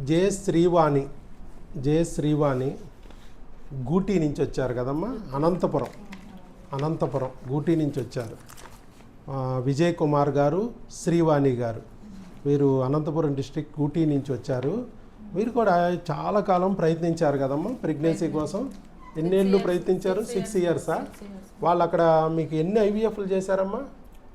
జే శ్రీవాణి జే శ్రీవాణి గూటీ నుంచి వచ్చారు కదమ్మా? అనంతపురం. అనంతపురం గూటీ నుంచి వచ్చారు. విజయ్ కుమార్ గారు శ్రీవాణి గారు. వీరు అనంతపురం డిస్ట్రిక్ట్ గూటీ నుంచి వచ్చారు. మీరు కూడా చాలా కాలం ప్రయత్నించారు కదమ్మా ప్రెగ్నెన్సీ కోసం. ఎన్నేళ్ళు ప్రయత్నించారు? సిక్స్ ఇయర్సా వాళ్ళు అక్కడ మీకు ఎన్ని ఐవీఎఫ్లు చేశారమ్మా?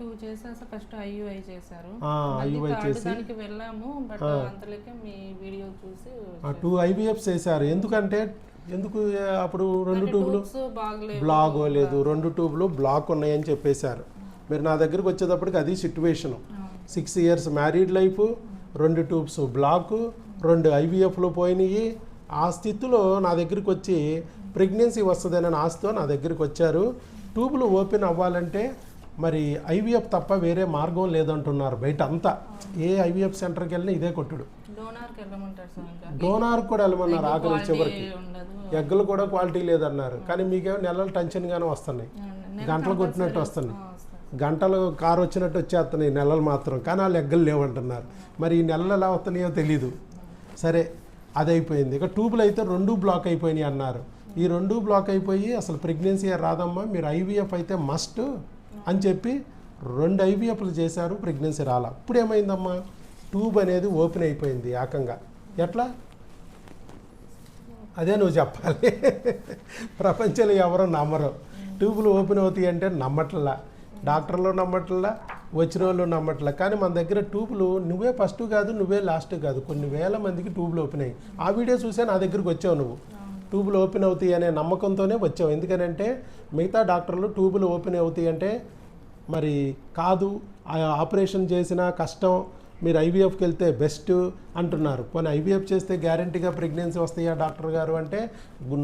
టూ చేసేసి ఫస్ట్ ఐయుఐ చేశారు. థర్డ్ చేసి దానికి వెళ్ళాము బట్ అంతలోకే మీ వీడియో చూసి ఆ టూ ఐవీఎఫ్స్ చేశారు. ఎందుకంటే ఎందుకు అప్పుడు రెండు ట్యూబ్లు బ్లాక్ లేదు. రెండు ట్యూబ్లు బ్లాక్ ఉన్నాయని చెప్పేశారు. మీరు నా దగ్గరికి వచ్చేటప్పటికి అది situation six years married life రెండు ట్యూబ్స్ బ్లాక్ రెండు ఐవీఎఫ్లు పోయినాయి. ఆ స్థితిలో నా దగ్గరికి వచ్చి ప్రెగ్నెన్సీ వస్తుందనే ఆశతో నా దగ్గరికి వచ్చారు. ట్యూబ్లు ఓపెన్ అవ్వాలంటే మరి ఐవీఎఫ్ తప్ప వేరే మార్గం లేదంటున్నారు బయట అంతా. ఏ ఐవీఎఫ్ సెంటర్కి వెళ్ళినా ఇదే కొట్టుడు. డోనార్కి కూడా వెళ్ళమన్నారు ఆకలి చివరికి. ఎగ్గులు కూడా క్వాలిటీ లేదన్నారు. కానీ మీకేమో నెలలు టెన్షన్గానే వస్తున్నాయి. గంటలు కొట్టినట్టు వస్తున్నాయి. గంటలు కారు వచ్చినట్టు వచ్చేస్తున్నాయి నెలలు మాత్రం. కానీ వాళ్ళు ఎగ్గలు లేవంటున్నారు. మరి ఈ నెలలు ఎలా వస్తున్నాయో తెలీదు. సరే అది అయిపోయింది ఇక ట్యూబ్లు అయితే రెండు బ్లాక్ అయిపోయినాయి అన్నారు. ఈ రెండు బ్లాక్ అయిపోయి అసలు ప్రెగ్నెన్సీ రాదమ్మా? మీరు ఐవీఎఫ్ అయితే మస్ట్ అని చెప్పి రెండు ఐవీఎఫ్లు చేశారు ప్రెగ్నెన్సీ రాలా. ఇప్పుడు ఏమైందమ్మా ట్యూబ్ అనేది ఓపెన్ అయిపోయింది ఏకంగా. ఎట్లా? అదే నువ్వు చెప్పాలి. ప్రపంచంలో ఎవరో నమ్మరు. ట్యూబులు ఓపెన్ అవుతాయి అంటే నమ్మట్లా. డాక్టర్లు నమ్మట్లా వచ్చిన వాళ్ళు నమ్మట్లా. కానీ మన దగ్గర ట్యూబులు నువ్వే ఫస్ట్ కాదు నువ్వే లాస్ట్ కాదు. కొన్ని వేల మందికి ట్యూబులు ఓపెన్ అయ్యి ఆ వీడియో చూసే నా దగ్గరికి వచ్చావు నువ్వు. ట్యూబులు ఓపెన్ అవుతాయి అనే నమ్మకంతోనే వచ్చావు ఎందుకనంటే మిగతా డాక్టర్లు ట్యూబులు ఓపెన్ అవుతాయి అంటే మరి కాదు ఆ ఆపరేషన్ చేసిన కష్టం మీరు ఐవీఎఫ్కి వెళ్తే బెస్ట్ అంటున్నారు. పోనీ ఐవీఎఫ్ చేస్తే గ్యారంటీగా ప్రెగ్నెన్సీ వస్తాయా డాక్టర్ గారు అంటే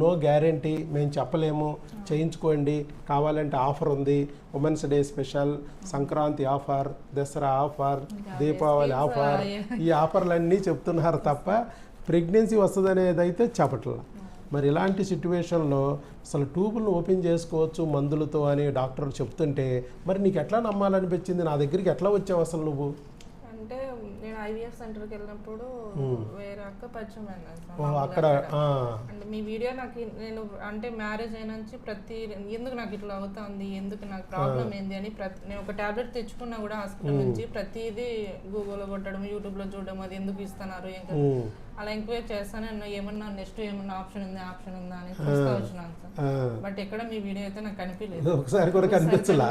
నో గ్యారంటీ మేము చెప్పలేము చేయించుకోండి కావాలంటే ఆఫర్ ఉంది women's day special Sankranti offer Dasara offer Deepavali offer ఈ ఆఫర్లన్నీ చెప్తున్నారు తప్ప ప్రెగ్నెన్సీ వస్తుందనేది అయితే చెప్పట్లా. మరి ఇలాంటి సిట్యువేషన్లో అసలు ట్యూబులను ఓపెన్ చేసుకోవచ్చు మందులతో అని డాక్టర్లు చెప్తుంటే మరి నీకు ఎట్లా నమ్మాలనిపించింది? నా దగ్గరికి ఎట్లా వచ్చావు అసలు నువ్వు? ఐవీఎఫ్ సెంటర్కి వెళ్ళినప్పుడు వేరే అక్క పరిచయం అయింది అక్కడ అంటే మీ వీడియో నాకు నేను అంటే మ్యారేజ్ అయిన నుంచి ప్రతి ఎందుకు నాకు ఇట్లా అవుతుంది ఎందుకు నాకు ప్రాబ్లం ఏంది అని ప్రతి నేను ఒక టాబ్లెట్ తెచ్చుకున్నా కూడా హాస్పిటల్ నుంచి ప్రతిదీ గూగుల్లో కొట్టడం యూట్యూబ్లో చూడడం అది ఎందుకు ఇస్తున్నారు కదా. ఉమ్, అలా ఎంక్వైరీ చేస్తాను అన్న ఏమన్నా నెక్స్ట్ ఏమన్నా ఆప్షన్ ఉంది ఆప్షన్ ఉందా అని చూస్తా వచ్చినాను సార్ ఆ. బట్ ఎక్కడ మీ వీడియో అయితే నాకు కనిపించలేదు. ఒకసారి కూడా కనిపించలా.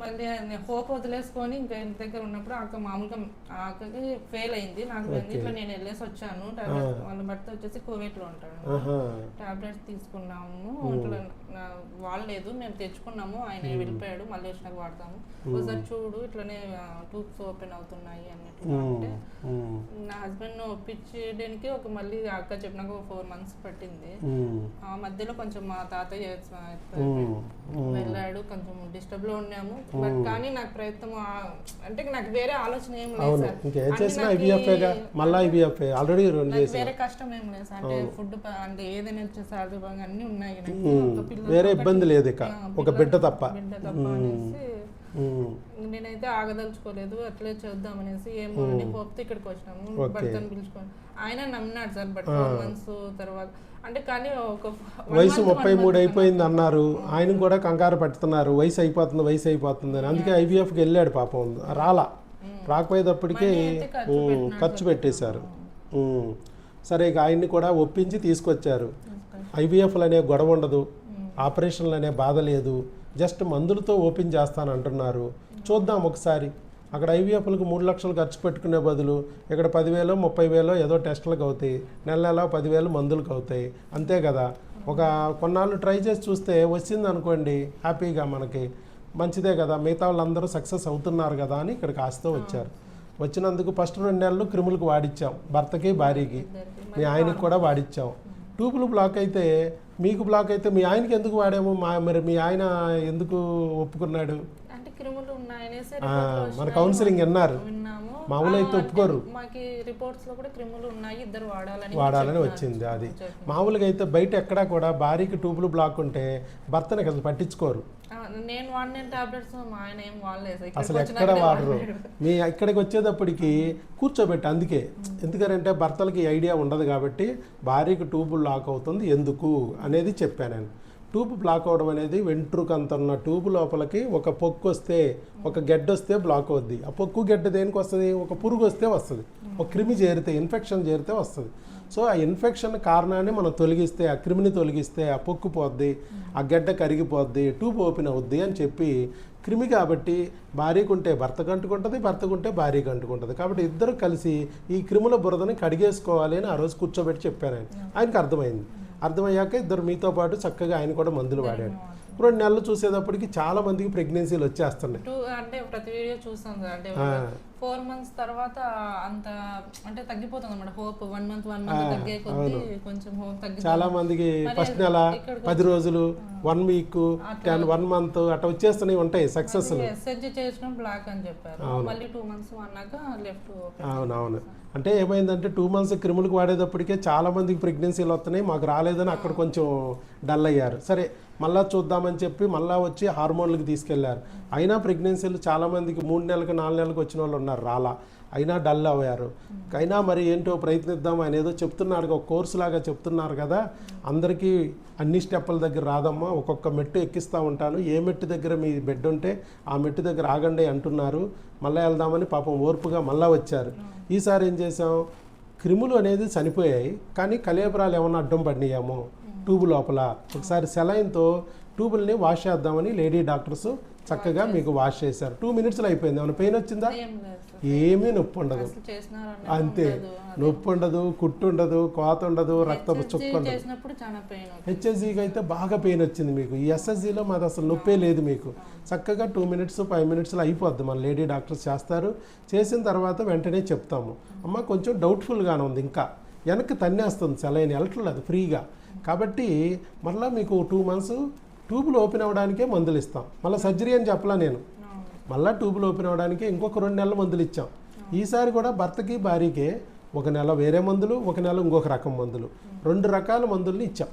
మళ్ళీ నేను హోప్ వదిలేసుకొని ఇంకా ఇంటి దగ్గర ఉన్నప్పుడు అక్క మామూలుగా అక్కకి ఫెయిల్ అయింది. నాకు. ఇట్లా నేను వెళ్ళేసి వచ్చాను. టాబ్లెట్ వాళ్ళ భర్త వచ్చేసి కోవిడ్లో ఉంటాడు ఆహా. టాబ్లెట్స్ తీసుకున్నాము. ఇట్లా వాడలేదు. మేము తెచ్చుకున్నాము. ఆయన వెళ్ళిపోయాడు. మళ్ళీ వచ్చినాక వాడతాము ఒకసారి చూడు ఇట్లనే ట్యూబ్స్ ఓపెన్ అవుతున్నాయి అన్నట్టు అంటే నా హస్బెండ్ ఒప్పించడానికి ఒక మళ్ళీ అక్క చెప్పినాక ఒక ఫోర్ మంత్స్ పట్టింది. ఆ మధ్యలో కొంచెం మా తాతయ్య. వెళ్ళాడు. కొంచెం డిస్టర్బ్లో ఉన్నాము. బట్ కానీ నాకు ప్రయత్నం అంటే నాకు వేరే ఆలోచన ఏం లేదు సార్. వేరే కష్టం ఏం లేదు సార్. అంటే ఫుడ్ అంటే ఏదైనా ఆర్థికంగా అన్ని ఉన్నాయి. నాకు వేరే ఇబ్బంది లేదు ఇక. ఒక బిడ్డ తప్ప. అనేసి నేనైతే ఆగదలుచుకోలేదు అట్లే చేద్దామనేసి ఏమో అని హోప్తో ఇక్కడికి వచ్చినాము. భర్తను పిలుచుకొని. ఆయన నమ్మినాడు సార్ బట్ మంత్స్ తర్వాత. అంటే కానీ ఒక వయసు ముప్పై మూడు అయిపోయింది అన్నారు. ఆయన కూడా కంగారు పెడుతున్నారు. వయసు అయిపోతుంది వయసు అయిపోతుంది అని. అందుకే ఐవీఎఫ్కి వెళ్ళాడు పాపం. రాలా. రాకపోయేటప్పటికే ఖర్చు పెట్టేశారు. సరే ఇక ఆయన్ని కూడా ఒప్పించి తీసుకొచ్చారు. ఐవీఎఫ్లు అనే గొడవ ఉండదు. ఆపరేషన్లు అనే బాధ లేదు. జస్ట్ మందులతో ఓపెన్ చేస్తాను అంటున్నారు. చూద్దాం ఒకసారి. అక్కడ ఐవీఎఫ్లకు మూడు లక్షలు ఖర్చు పెట్టుకునే బదులు ఇక్కడ పదివేలు ముప్పై వేలు ఏదో టెస్టులకు అవుతాయి. నెల నెల పదివేలు మందులకు అవుతాయి. అంతే కదా. ఒక కొన్నాళ్ళు ట్రై చేసి చూస్తే వచ్చింది అనుకోండి హ్యాపీగా మనకి. మంచిదే కదా. మిగతా వాళ్ళందరూ సక్సెస్ అవుతున్నారు కదా అని ఇక్కడికి ఆశతో వచ్చారు. వచ్చినందుకు ఫస్ట్ రెండు నెలలు క్రిములకు వాడిచ్చాం. భర్తకి భార్యకి. మీ ఆయనకి కూడా వాడిచ్చాం. ట్యూబులు బ్లాక్ అయితే మీకు బ్లాక్ అయితే మీ ఆయనకి ఎందుకు వాడాము? మా మరి మీ ఆయన ఎందుకు ఒప్పుకున్నాడు? అంటే క్రిములు మన. కౌన్సిలింగ్ విన్నారు. మామూలు అయితే ఒప్పుకోరు. మాకి రిపోర్ట్స్లో కూడా క్రిములు ఉన్నాయి ఇద్దరు వాడాలని వాడాలని. వచ్చింది అది. మామూలుగా అయితే బయట ఎక్కడా కూడా భార్యకి ట్యూబులు బ్లాక్ ఉంటే భర్తని అసలు పట్టించుకోరు. నేను వాడిన టాబ్లెట్స్ మా ఆయన ఏం వాడలేదు. అసలు ఎక్కడ వాడరు. మీ ఇక్కడికి వచ్చేటప్పటికి కూర్చోబెట్టి అందుకే. ఎందుకంటే భర్తలకి ఐడియా ఉండదు కాబట్టి భార్యకి ట్యూబ్ లాక్ అవుతుంది ఎందుకు అనేది చెప్పాను నేను. ట్యూబ్ బ్లాక్ అవడం అనేది వెంట్రుక అంత ఉన్న ట్యూబ్ లోపలికి ఒక పొక్కు వస్తే ఒక గెడ్డ వస్తే బ్లాక్ అవుద్ది. ఆ పొక్కు గెడ్డ దేనికి వస్తుంది? ఒక పురుగు వస్తే వస్తుంది. ఒక క్రిమి చేరితే ఇన్ఫెక్షన్ చేరితే వస్తుంది. సో ఆ ఇన్ఫెక్షన్ కారణాన్ని మనం తొలగిస్తే ఆ క్రిమిని తొలగిస్తే ఆ పొక్కు పోద్ది ఆ గడ్డ కరిగిపోద్ది ట్యూబ్ ఓపెన్ అవుద్ది అని చెప్పి క్రిమి కాబట్టి భార్యకు ఉంటే భర్తకు అంటుకుంటుంది భర్తకు ఉంటే భార్యకు అంటుకుంటుంది కాబట్టి ఇద్దరు కలిసి ఈ క్రిముల బురదని కడిగేసుకోవాలి అని ఆ రోజు కూర్చోబెట్టి చెప్పాను ఆయన. ఆయనకు అర్థమైంది. అర్థమయ్యాక ఇద్దరు మీతో పాటు చక్కగా ఆయన కూడా మందులు వాడాడు రెండు నెలలు చూసేటప్పటికి చాలా మందికి ప్రెగ్నెన్సీలు వచ్చేస్తున్నాయి. అంటే ప్రతి వీడియో చూస్తాం అంటే. ఫోర్ మంత్స్ తర్వాత అంత అంటే తగ్గిపోతుంది అనమాట hope one month one month తగ్గే కొద్దీ కొంచెం హోప్ తగ్గి చాలా మందికి ఫస్ట్ నెల పది రోజులు one week ten one month అట్లా వచ్చేస్తున్నాయి ఉంటాయి సక్సెస్ ఎస్హెచ్ చేసిన బ్లాక్ అని చెప్పారు. మళ్ళీ టూ మంత్స్ అన్నాక లెఫ్ట్ అవునవును. అంటే ఏమైందంటే టూ మంత్స్ క్రిములకు వాడేటప్పటికే చాలా మందికి ప్రెగ్నెన్సీలు వస్తున్నాయి మాకు రాలేదని అక్కడ కొంచెం డల్ అయ్యారు సరే మళ్ళా చూద్దామని చెప్పి మళ్ళా వచ్చి హార్మోన్లకు తీసుకెళ్ళారు. అయినా ప్రెగ్నెన్సీలు చాలామందికి మూడు నెలలకు నాలుగు నెలలకు వచ్చిన వాళ్ళు ఉన్నారు రాలా. అయినా డల్ అయ్యారు అయినా మరి ఏంటో ప్రయత్నిద్దాం ఆయన ఏదో చెప్తున్నారు ఒక కోర్సు లాగా చెప్తున్నారు కదా. అందరికీ అన్ని స్టెప్పుల దగ్గర రాదమ్మా ఒక్కొక్క మెట్టు ఎక్కిస్తూ ఉంటాను. ఏ మెట్టు దగ్గర మీ బెడ్ ఉంటే ఆ మెట్టు దగ్గర ఆగండి అంటున్నారు. మళ్ళీ వెళ్దామని పాపం ఓర్పుగా మళ్ళా వచ్చారు. ఈసారి ఏం చేసాం క్రిములు అనేది చనిపోయాయి. కానీ కలేబరాలు ఏమన్నా అడ్డం పడినాయేమో. ట్యూబ్ లోపల. ఒకసారి సెలైన్తో ట్యూబుల్ని వాష్ చేద్దామని లేడీ డాక్టర్స్ చక్కగా మీకు వాష్ చేశారు. టూ మినిట్స్లో అయిపోయింది. ఏమైనా పెయిన్ వచ్చిందా? ఏమీ నొప్పి ఉండదు. అంతే. నొప్పి ఉండదు కుట్టు ఉండదు కోత ఉండదు HSG చుక్క ఉండదు. హెచ్ఎస్జీకి అయితే బాగా పెయిన్ వచ్చింది మీకు. ఈ ఎస్ఎస్జీలో మాది అసలు నొప్పే లేదు మీకు. చక్కగా టూ మినిట్స్ ఫైవ్ మినిట్స్లో అయిపోద్ది. మన లేడీ డాక్టర్స్ చేస్తారు. చేసిన తర్వాత వెంటనే చెప్తాము. అమ్మ కొంచెం డౌట్ఫుల్గానే ఉంది ఇంకా. వెనక్కి తన్నేస్తుంది సెలైన్. వెళ్ళట్లేదు ఫ్రీగా. కాబట్టి మళ్ళీ మీకు టూ మంత్స్ ట్యూబులు ఓపెన్ అవ్వడానికే మందులు ఇస్తాం. మళ్ళీ సర్జరీ అని చెప్పలా నేను. మళ్ళా ట్యూబులు ఓపెన్ అవ్వడానికి ఇంకొక రెండు నెలల మందులు ఇచ్చాం. ఈసారి కూడా భర్తకి భార్యకి ఒక నెల వేరే మందులు ఒక నెల ఇంకొక రకం మందులు. రెండు రకాల మందుల్ని ఇచ్చాం.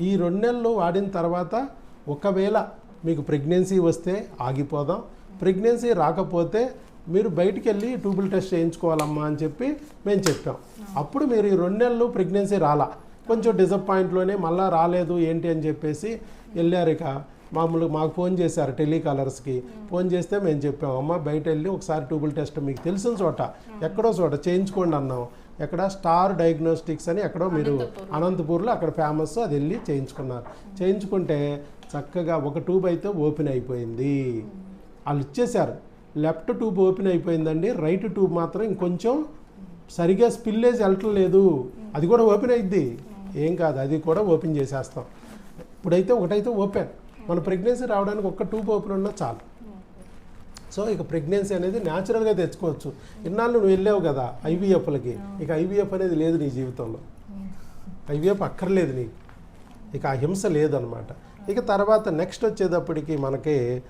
ఈ రెండు నెలలు వాడిన తర్వాత ఒకవేళ మీకు ప్రెగ్నెన్సీ వస్తే ఆగిపోదాం. ప్రెగ్నెన్సీ రాకపోతే మీరు బయటికి వెళ్ళి ట్యూబుల్ టెస్ట్ చేయించుకోవాలమ్మా అని చెప్పి మేము చెప్పాం. అప్పుడు మీరు ఈ రెండు నెలలు ప్రెగ్నెన్సీ రాలా. కొంచెం డిసప్పాయింట్లోనే మళ్ళా రాలేదు ఏంటి అని చెప్పేసి వెళ్ళారు ఇక. మామూలు మాకు ఫోన్ చేశారు టెలికాలర్స్కి. ఫోన్ చేస్తే మేము చెప్పాం అమ్మ బయట వెళ్ళి ఒకసారి ట్యూబుల్ టెస్ట్ మీకు తెలిసిన చోట ఎక్కడో చోట చేయించుకోండి అన్నాం. ఎక్కడ స్టార్ డయాగ్నోస్టిక్స్ అని ఎక్కడో మీరు అనంతపూర్లో. అక్కడ ఫేమస్ అది వెళ్ళి చేయించుకున్నారు. చేయించుకుంటే చక్కగా ఒక ట్యూబ్ అయితే ఓపెన్ అయిపోయింది. వాళ్ళు ఇచ్చేశారు. లెఫ్ట్ ట్యూబ్ ఓపెన్ అయిపోయిందండి రైట్ ట్యూబ్ మాత్రం ఇంకొంచెం సరిగా స్పిల్లేజ్ వెళ్ళటం లేదు అది కూడా ఓపెన్ అయింది ఏం కాదు అది కూడా ఓపెన్ చేసేస్తాం. ఇప్పుడైతే ఒకటైతే ఓపెన్. మన ప్రెగ్నెన్సీ రావడానికి ఒక్క ట్యూబ్ ఓపెన్ ఉన్నా చాలు. సో ఇక ప్రెగ్నెన్సీ అనేది న్యాచురల్గా తెచ్చుకోవచ్చు. ఇన్నాళ్ళు నువ్వు వెళ్ళావు కదా ఐవీఎఫ్లకి. ఇక ఐవీఎఫ్ అనేది లేదు నీ జీవితంలో. ఐవీఎఫ్ అక్కర్లేదు నీకు. ఇక ఆ హింస లేదనమాట. ఇక తర్వాత నెక్స్ట్ వచ్చేటప్పటికి మనకి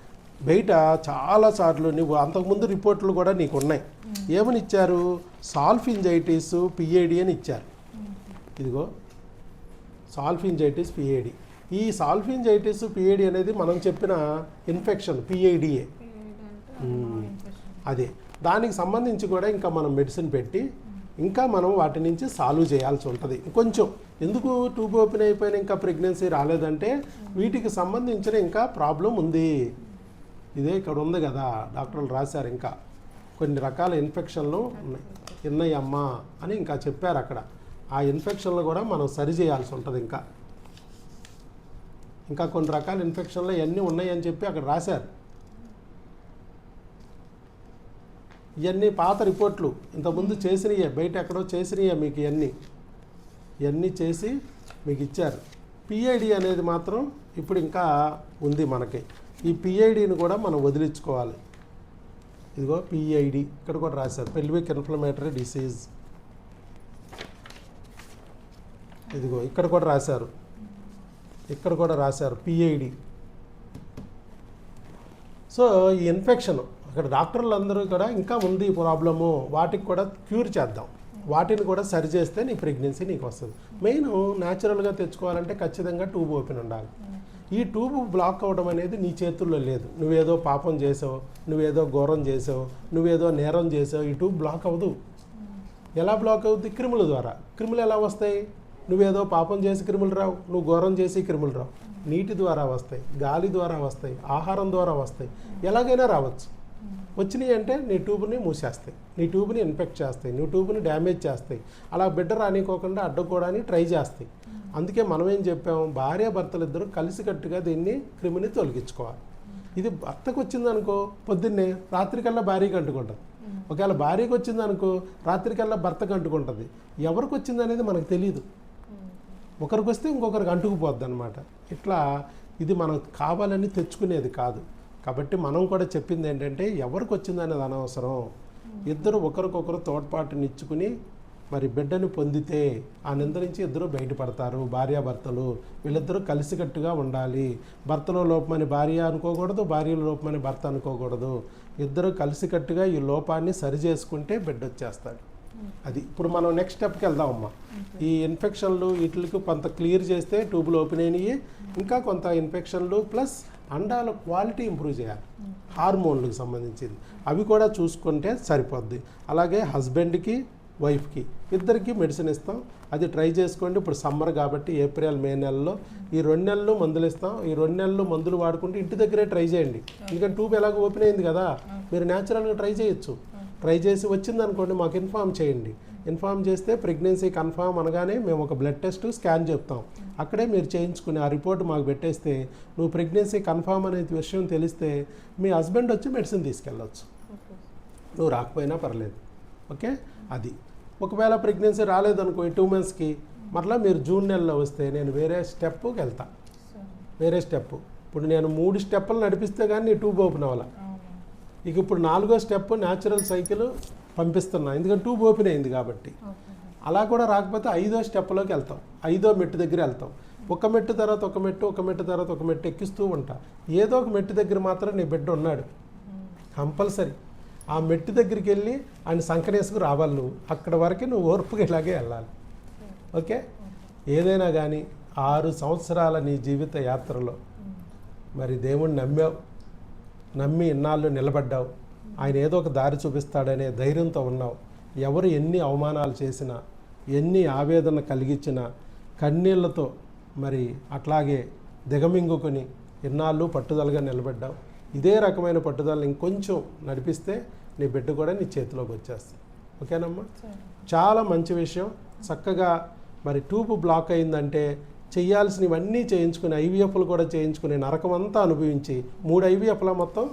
బయట చాలాసార్లు నువ్వు అంతకుముందు రిపోర్ట్లు కూడా నీకు ఉన్నాయి. ఏమని ఇచ్చారు? సాల్ఫింజైటిస్ పిఏడి అని ఇచ్చారు. ఇదిగో సాల్ఫింజైటిస్ పిఏడి ఈ సాల్ఫింజైటిస్ పిఏడి అనేది మనం చెప్పిన ఇన్ఫెక్షన్ పిఐడిఏ అదే. దానికి సంబంధించి కూడా ఇంకా మనం మెడిసిన్ పెట్టి ఇంకా మనం వాటి నుంచి సాల్వ్ చేయాల్సి ఉంటుంది. కొంచెం. ఎందుకు ట్యూబ్ ఓపెన్ అయిపోయిన ఇంకా ప్రెగ్నెన్సీ రాలేదంటే వీటికి సంబంధించిన ఇంకా ప్రాబ్లం ఉంది. ఇదే ఇక్కడ ఉంది కదా. డాక్టర్లు రాశారు ఇంకా. కొన్ని రకాల ఇన్ఫెక్షన్లు ఉన్నాయి. ఉన్నాయమ్మా అని ఇంకా చెప్పారు అక్కడ. ఆ ఇన్ఫెక్షన్లు కూడా మనం సరి చేయాల్సి ఉంటుంది ఇంకా. ఇంకా కొన్ని రకాల ఇన్ఫెక్షన్లు ఇవన్నీ ఉన్నాయని చెప్పి అక్కడ రాశారు. ఇవన్నీ పాత రిపోర్ట్లు. ఇంతకుముందు చేసినయే బయట ఎక్కడో చేసినయే మీకు ఇవన్నీ. ఇవన్నీ చేసి మీకు ఇచ్చారు. పిఐడి అనేది మాత్రం ఇప్పుడు ఇంకా ఉంది మనకి. ఈ పిఐడిని కూడా మనం వదిలించుకోవాలి. ఇదిగో పిఐడి ఇక్కడ కూడా రాశారు. పెల్విక్ ఇన్ఫ్లమేటరీ డిసీజ్ ఇదిగో ఇక్కడ కూడా రాశారు. ఇక్కడ కూడా రాశారు పిఐడి సో ఈ ఇన్ఫెక్షన్ అక్కడ డాక్టర్లు అందరూ కూడా ఇంకా ఉంది ప్రాబ్లము వాటికి కూడా క్యూర్ చేద్దాం. వాటిని కూడా సరి చేస్తే నీ ప్రెగ్నెన్సీ నీకు వస్తుంది. మెయిన్ న్యాచురల్గా తెచ్చుకోవాలంటే ఖచ్చితంగా ట్యూబ్ ఓపెన్ ఉండాలి. ఈ ట్యూబ్ బ్లాక్ అవ్వడం అనేది నీ చేతుల్లో లేదు. నువ్వేదో పాపం చేసావు నువ్వేదో ఘోరం చేసావు నువ్వేదో నేరం చేసావు ఈ ట్యూబ్ బ్లాక్ అవ్వదు. ఎలా బ్లాక్ అవుద్ది? క్రిముల ద్వారా. క్రిములు ఎలా వస్తాయి? నువ్వేదో పాపం చేసి క్రిములు రావు నువ్వు ఘోరం చేసి క్రిములు రావు. నీటి ద్వారా వస్తాయి గాలి ద్వారా వస్తాయి ఆహారం ద్వారా వస్తాయి. ఎలాగైనా రావచ్చు. వచ్చినాయి అంటే నీ ట్యూబ్ని మూసేస్తాయి నీ ట్యూబ్ని ఇన్ఫెక్ట్ చేస్తాయి నీ ట్యూబ్ని డ్యామేజ్ చేస్తాయి. అలా బిడ్డ రానికోకుండా అడ్డుకోవడానికి ట్రై చేస్తాయి. అందుకే మనం ఏం చెప్పాము? భార్య భర్తలు ఇద్దరు కలిసికట్టుగా దీన్ని క్రిమిని తొలగించుకోవాలి. ఇది భర్తకు వచ్చిందనుకో పొద్దున్నే రాత్రికల్లా భార్యకి అంటుకుంటుంది. ఒకవేళ భార్యకి వచ్చిందనుకో రాత్రికల్లా భర్తకు అంటుకుంటుంది. ఎవరికి వచ్చింది అనేది మనకు తెలియదు ఒకరికి వస్తే ఇంకొకరికి అంటుకుపోద్ది అనమాట ఇట్లా ఇది మనం కావాలని తెచ్చుకునేది కాదు. కాబట్టి మనం కూడా చెప్పింది ఏంటంటే ఎవరికి వచ్చిందనేది అనవసరం. ఇద్దరు ఒకరికొకరు తోడ్పాటునిచ్చుకుని మరి బిడ్డను పొందితే ఆ నింద నుంచి ఇద్దరు బయటపడతారు. భార్యాభర్తలు వీళ్ళిద్దరూ కలిసికట్టుగా ఉండాలి. భర్తలో లోపమని భార్య అనుకోకూడదు భార్యలో లోపమని భర్త అనుకోకూడదు. ఇద్దరు కలిసికట్టుగా ఈ లోపాన్ని సరి చేసుకుంటే బిడ్డ వచ్చేస్తాడు అది. ఇప్పుడు మనం నెక్స్ట్ స్టెప్కి వెళ్దామమ్మా. ఈ ఇన్ఫెక్షన్లు వీటికి కొంత క్లియర్ చేస్తే ట్యూబులు ఓపెన్ అయినాయి. ఇంకా కొంత ఇన్ఫెక్షన్లు ప్లస్ అండాల క్వాలిటీ ఇంప్రూవ్ చేయాలి. హార్మోన్లకు సంబంధించింది. అవి కూడా చూసుకుంటే సరిపోద్ది. అలాగే హస్బెండ్కి వైఫ్కి ఇద్దరికి మెడిసిన్ ఇస్తాం. అది ట్రై చేసుకోండి. ఇప్పుడు సమ్మర్ కాబట్టి ఏప్రిల్ మే నెలలో ఈ రెండు నెలలు మందులు ఇస్తాం. ఈ రెండు నెలలు మందులు వాడుకుంటే ఇంటి దగ్గరే ట్రై చేయండి. ఎందుకంటే ట్యూబ్ ఎలాగో ఓపెన్ అయింది కదా. మీరు న్యాచురల్గా ట్రై చేయొచ్చు. ట్రై చేసి వచ్చిందనుకోండి మాకు ఇన్ఫామ్ చేయండి. ఇన్ఫామ్ చేస్తే ప్రెగ్నెన్సీ కన్ఫామ్ అనగానే మేము ఒక బ్లడ్ టెస్ట్ స్కాన్ చెప్తాం. అక్కడే మీరు చేయించుకుని ఆ రిపోర్ట్ మాకు పెట్టేస్తే నువ్వు ప్రెగ్నెన్సీ కన్ఫామ్ అనే విషయం తెలిస్తే మీ హస్బెండ్ వచ్చి మెడిసిన్ తీసుకెళ్ళొచ్చు. నువ్వు రాకపోయినా పర్లేదు. ఓకే? అది. ఒకవేళ ప్రెగ్నెన్సీ రాలేదనుకో ఈ టూ మంత్స్కి మరలా మీరు జూన్ నెలలో వస్తే నేను వేరే స్టెప్కి వెళ్తా. వేరే స్టెప్ ఇప్పుడు నేను మూడు స్టెప్పులు నడిపిస్తే కానీ నీ ట్యూబ్ ఓపెన్ అవ్వాలి? ఇక ఇప్పుడు నాలుగో స్టెప్ న్యాచురల్ సైకిల్ పంపిస్తున్నా. ఎందుకంటే ట్యూబ్ ఓపెన్ అయింది కాబట్టి. అలా కూడా రాకపోతే ఐదో స్టెప్లోకి వెళ్తాం. ఐదో మెట్టు దగ్గర వెళ్తాం. ఒక మెట్టు తర్వాత ఒక మెట్టు ఒక మెట్టు తర్వాత ఒక మెట్టు ఎక్కిస్తూ ఉంటా. ఏదో ఒక మెట్టు దగ్గర మాత్రం నీ బిడ్డ ఉన్నాడు. కంపల్సరీ. ఆ మెట్టు దగ్గరికి వెళ్ళి ఆయన సంకనేసుకు రావాలి నువ్వు. అక్కడ వరకు నువ్వు ఓర్పుగా ఇలాగే వెళ్ళాలి. ఓకే? ఏదైనా కానీ ఆరు సంవత్సరాల నీ జీవిత యాత్రలో మరి దేవుణ్ణి నమ్మావు. నమ్మి ఇన్నాళ్ళు నిలబడ్డావు. ఆయన ఏదో ఒక దారి చూపిస్తాడనే ధైర్యంతో ఉన్నావు. ఎవరు ఎన్ని అవమానాలు చేసినా ఎన్ని ఆవేదన కలిగించినా కన్నీళ్ళతో మరి అట్లాగే దిగమింగుకొని ఇన్నాళ్ళు పట్టుదలగా నిలబడ్డావు. ఇదే రకమైన పట్టుదల ఇంకొంచెం నడిపిస్తే నీ బిడ్డ కూడా నీ చేతిలోకి వచ్చేస్తుంది. ఓకేనమ్మా? చాలా మంచి విషయం. చక్కగా మరి ట్యూబ్ బ్లాక్ అయిందంటే చేయాల్సినవన్నీ చేయించుకుని ఐవీఎఫ్లు కూడా చేయించుకుని నరకం అంతా అనుభవించి మూడు ఐవీఎఫ్ల మొత్తం?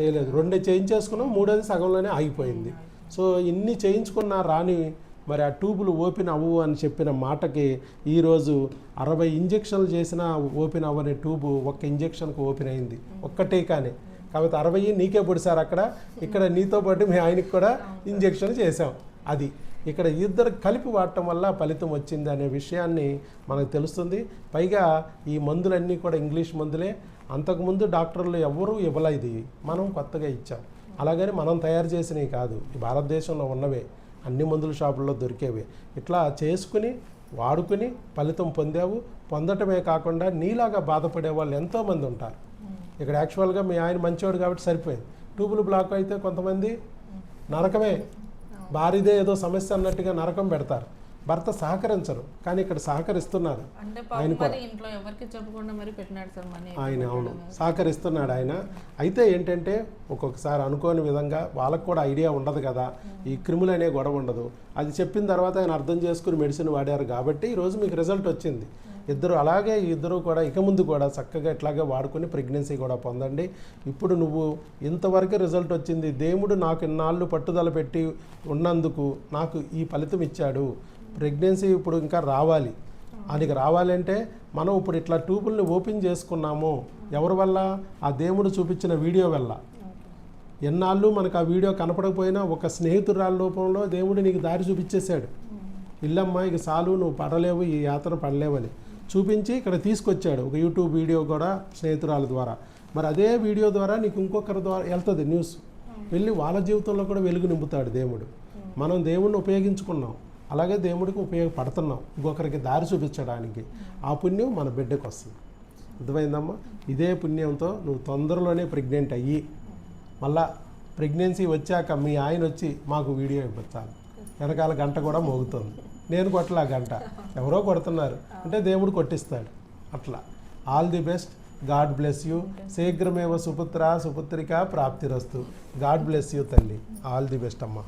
చేయలేదు. రెండే చేయించేసుకున్నాం మూడోది సగంలోనే ఆగిపోయింది. సో ఇన్ని చేయించుకున్నా రాని మరి ఆ ట్యూబులు ఓపెన్ అవ్వు అని చెప్పిన మాటకి ఈరోజు అరవై ఇంజక్షన్లు చేసినా ఓపెన్ అవ్వని ట్యూబు ఒక్క ఇంజక్షన్కి ఓపెన్ అయింది. ఒక్కటే కానీ. కాబట్టి అరవై నీకే పొడిసారు అక్కడ. ఇక్కడ నీతో పాటు మీ ఆయనకి కూడా ఇంజక్షన్ చేసాం అది. ఇక్కడ ఇద్దరు కలిపి వాడటం వల్ల ఫలితం వచ్చింది అనే విషయాన్ని మనకు తెలుస్తుంది. పైగా ఈ మందులన్నీ కూడా ఇంగ్లీష్ మందులే. అంతకుముందు డాక్టర్లు ఎవరూ ఇవ్వలేదు మనం కొత్తగా ఇచ్చాం. అలాగని మనం తయారు చేసినవి కాదు. ఈ భారతదేశంలో ఉన్నవే. అన్ని మందుల షాపుల్లో దొరికేవి. ఇట్లా చేసుకుని వాడుకుని ఫలితం పొందావు. పొందటమే కాకుండా నీలాగా బాధపడే వాళ్ళు ఎంతోమంది ఉంటారు. ఇక్కడ యాక్చువల్గా మీ ఆయన మంచివాడు కాబట్టి సరిపోయింది. ట్యూబులు బ్లాక్ అయితే కొంతమంది నరకమే. భార్యదే ఏదో సమస్య అన్నట్టుగా నరకం పెడతారు. భర్త సహకరించరు. కానీ ఇక్కడ సహకరిస్తున్నారు. ఆయన ఇంట్లో ఎవరికి చెప్పకుండా మరి పెట్టినాడు సార్ మనీ ఆయన అవును. సహకరిస్తున్నాడు ఆయన. అయితే ఏంటంటే ఒక్కొక్కసారి అనుకోని విధంగా వాళ్ళకు కూడా ఐడియా ఉండదు కదా. ఈ క్రిములు అనే గొడవ ఉండదు. అది చెప్పిన తర్వాత ఆయన అర్థం చేసుకుని మెడిసిన్ వాడారు కాబట్టి ఈరోజు మీకు రిజల్ట్ వచ్చింది. ఇద్దరు అలాగే ఇద్దరు కూడా ఇక ముందు కూడా చక్కగా ఇట్లాగే వాడుకుని ప్రెగ్నెన్సీ కూడా పొందండి. ఇప్పుడు నువ్వు ఇంతవరకు రిజల్ట్ వచ్చింది. దేవుడు నాకు ఇన్నాళ్ళు పట్టుదల పెట్టి ఉన్నందుకు నాకు ఈ ఫలితం ఇచ్చాడు. ప్రెగ్నెన్సీ ఇప్పుడు ఇంకా రావాలి. ఆయనకి రావాలంటే మనం ఇప్పుడు ఇట్లా ట్యూబుల్ని ఓపెన్ చేసుకున్నాము. ఎవరి వల్ల? ఆ దేవుడు చూపించిన వీడియో వల్ల. ఎన్నాళ్ళు మనకు ఆ వీడియో కనపడకపోయినా ఒక స్నేహితురాల రూపంలో దేవుడు నీకు దారి చూపించేశాడు. ఇల్లమ్మ ఇక చాలు నువ్వు పడలేవు ఈ యాత్ర పడలేవని. చూపించి ఇక్కడ తీసుకొచ్చాడు ఒక యూట్యూబ్ వీడియో కూడా స్నేహితురాల ద్వారా. మరి అదే వీడియో ద్వారా నీకు ఇంకొకరి ద్వారా వెళ్తుంది న్యూస్. వెళ్ళి వాళ్ళ జీవితంలో కూడా వెలుగు నింపుతాడు దేవుడు. మనం దేవుణ్ణి ఉపయోగించుకున్నాం. అలాగే దేవుడికి ఉపయోగపడుతున్నాం. ఇంకొకరికి దారి చూపించడానికి. ఆ పుణ్యం మన బిడ్డకు వస్తుంది. అర్థమైందమ్మా? ఇదే పుణ్యంతో నువ్వు తొందరలోనే ప్రెగ్నెంట్ అయ్యి మళ్ళా ప్రెగ్నెన్సీ వచ్చాక మీ ఆయన వచ్చి మాకు వీడియో ఇవ్వచ్చాలి వెనకాల గంట కూడా మోగుతుంది. నేను కొట్టలా గంట. ఎవరో కొడుతున్నారు. అంటే దేవుడు కొట్టిస్తాడు. అట్లా. All the best. God bless you. శీఘ్రమేవ సుపుత్ర సుపుత్రిక ప్రాప్తిరస్తు. గాడ్ బ్లెస్ యూ తల్లి. ఆల్ ది బెస్ట్ అమ్మ.